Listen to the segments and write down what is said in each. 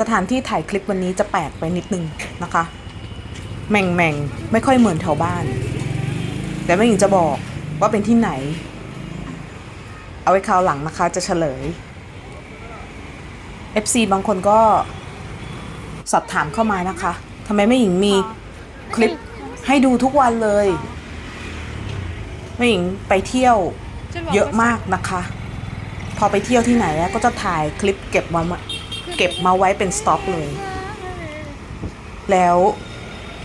สถานที่ถ่ายคลิปวันนี้จะแปลกไปนิดนึงนะคะแหม่งแม่งไม่ค่อยเหมือนแถวบ้าน แต่แม่หญิงจะบอกว่าเป็นที่ไหน เอาไว้คราวหลังนะคะจะเฉลย FC บางคนก็สอบถามเข้ามานะคะทำไมแม่หญิงมีคลิปให้ดูทุกวันเลยแม่หญิงไปเที่ยวเยอะมากนะคะ พอไปเที่ยวที่ไหนอะก็จะถ่ายคลิปเก็บมา เก็บมาไว้เป็นสต็อกเลย แล้ว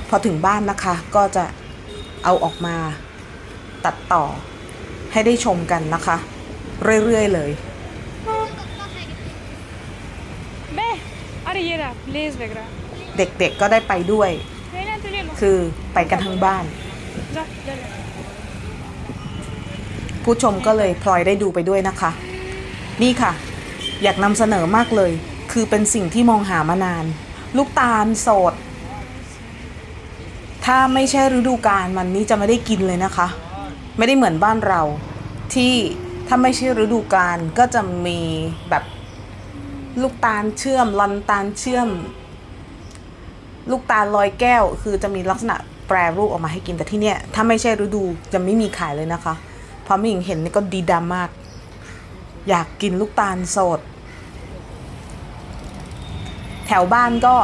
พอถึงบ้านนะคะก็จะเอาออกมาตัดต่อให้ได้ชมกันนะคะ เรื่อย ๆ เลย เด็กๆก็ได้ไปด้วย คือไปกันทั้งบ้าน ผู้ชมก็เลยพลอยได้ดูไปด้วยนะคะ นี่ค่ะ อยากนำเสนอมากเลย คือเป็นสิ่งที่มองหามานาน ลูกตาลสด ถ้าไม่ใช่ฤดูกาลมันนี่จะไม่ได้กินเลยนะคะ ไม่ได้เหมือนบ้านเรา ที่ถ้าไม่ใช่ฤดูกาลก็จะมีแบบลูกตาลเชื่อมลอนตาลเชื่อม ลูกตาลลอยแก้ว คือจะมีลักษณะแปรรูปออกมาให้กินแต่ที่เนี่ยถ้าไม่ใช่ฤดูจะไม่มีขายเลยนะคะพอไม่หญิงเห็นนี่ก็ดีดำมาก อยากกินลูกตาลสด แถวบ้านก็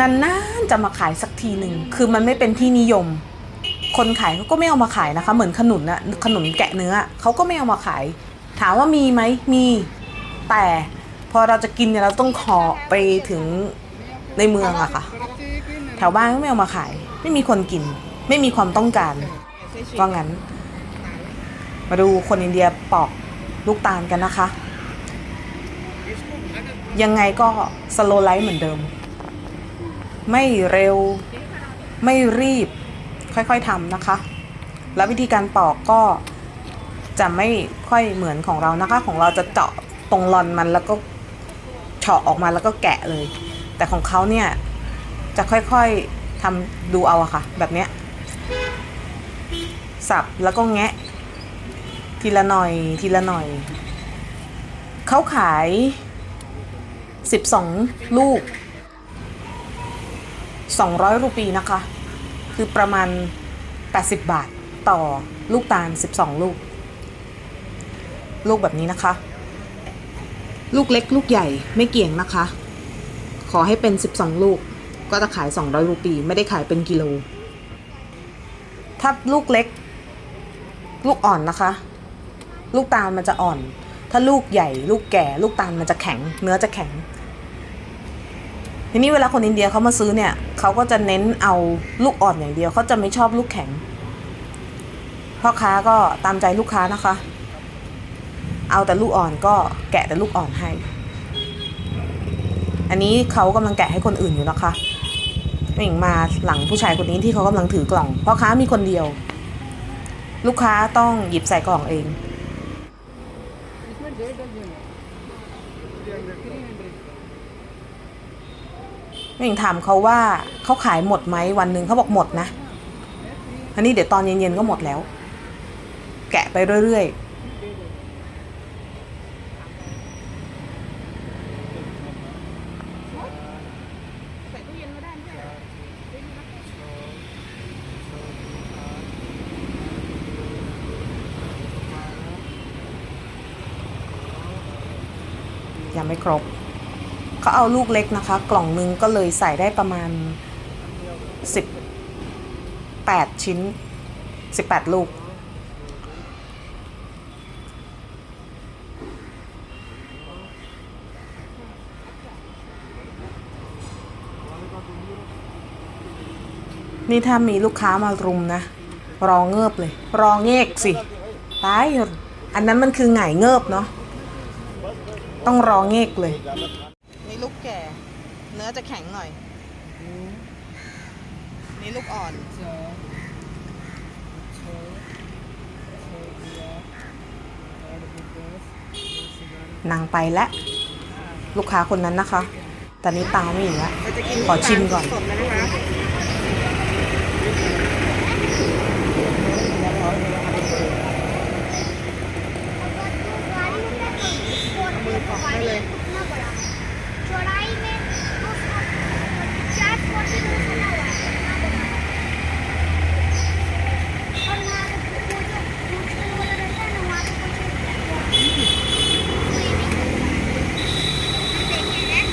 นานๆจะมาขายสักทีหนึ่งคือมันไม่เป็นที่นิยม คนขายเขาก็ไม่เอามาขายนะคะ เหมือนขนุนอะขนุนแกะเนื้อเขาก็ไม่เอามาขาย ถามว่ามีไหมมีแต่พอเราจะกินเนี่ยเราต้องขอไปถึงในเมืองอะค่ะ แถวบ้านก็ไม่เอามาขาย ไม่มีคนกิน ไม่มีความต้องการว่างั้น มาดูคนอินเดียปอกลูกตาลกันนะคะ ยังไงก็สโลไลท์เหมือนเดิม ไม่เร็วไม่รีบค่อยๆทำนะคะ แล้ววิธีการปอกก็จะไม่ค่อยเหมือนของเรานะคะ ของเราจะเจาะตรงรอนมันแล้วก็เฉาะออกมาแล้วก็แกะเลย แต่ของเขาเนี่ยจะค่อยๆทำดูเอาอะค่ะ แบบเนี้ยสับแล้วก็แงะ ทีละหน่อยทีละหน่อยเขาขาย 12 ลูก 200 รูปีนะคะ คือประมาณ 80 บาทต่อลูกตาล 12 ลูก ลูกแบบนี้นะคะ ลูกเล็กลูกใหญ่ไม่เกี่ยงนะคะ ขอให้เป็น 12 ลูก ก็จะขาย 200 รูปี ไม่ได้ขายเป็นกิโล ถ้าลูกเล็ก ลูกอ่อนนะคะ ลูกตาลมันจะอ่อน ถ้าลูกใหญ่ ลูกแก่ ลูกตาลมันจะแข็ง เนื้อจะแข็ง ทีนี้เวลาคนอินเดียเขามาซื้อเนี่ยเขาก็จะเน้นเอาลูกอ่อนอย่างเดียวเขาจะไม่ชอบลูกแข็งพ่อค้าก็ตามใจลูกค้านะคะ เอาแต่ลูกอ่อนก็แกะแต่ลูกอ่อนให้ อันนี้เขากำลังแกะให้คนอื่นอยู่นะคะหญิงมาหลังผู้ชายคนนี้ที่เขากำลังถือกล่องพ่อค้ามีคนเดียว ลูกค้าต้องหยิบใส่กล่องเอง หญิงถามเขาว่าเขาขายหมดไหมวันหนึ่งเขาบอกหมดนะ อันนี้เดี๋ยวตอนเย็นๆก็หมดแล้ว แกะไปเรื่อยๆยังไม่ครบ เขาเอาลูกเล็กนะคะ กล่องนึงก็เลยใส่ได้ประมาณ 18 ชิ้น 18 ลูก นี่ถ้ามีลูกค้ามารุมนะ รอเงิบเลย รอเงกสิตายอันนั้นมันคือไงเงิบเนาะต้องรอเงกเลย แก่ เนื้อจะแข็งหน่อย นี่ลูกอ่อนนั่งไปแล้วลูกค้าคนนั้นนะคะ ตอนนี้ตาไม่อยู่แล้ว ขอชิมก่อนมือปอกได้เลย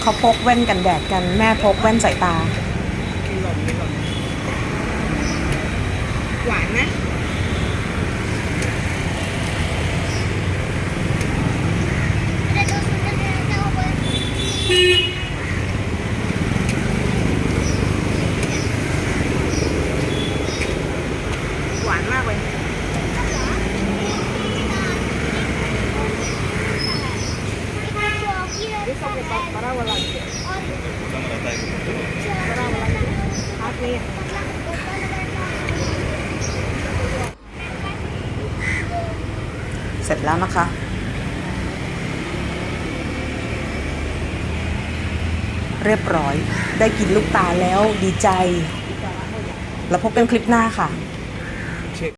เขาพกแว่นกันแดดกันแม่พกแว่นสายตาหล่นมีหล่นหวานไหม หวานมากเลย เสร็จแล้วนะคะ เรียบร้อยได้กินลูกตาแล้วดีใจ แล้วพบกันคลิปหน้าค่ะ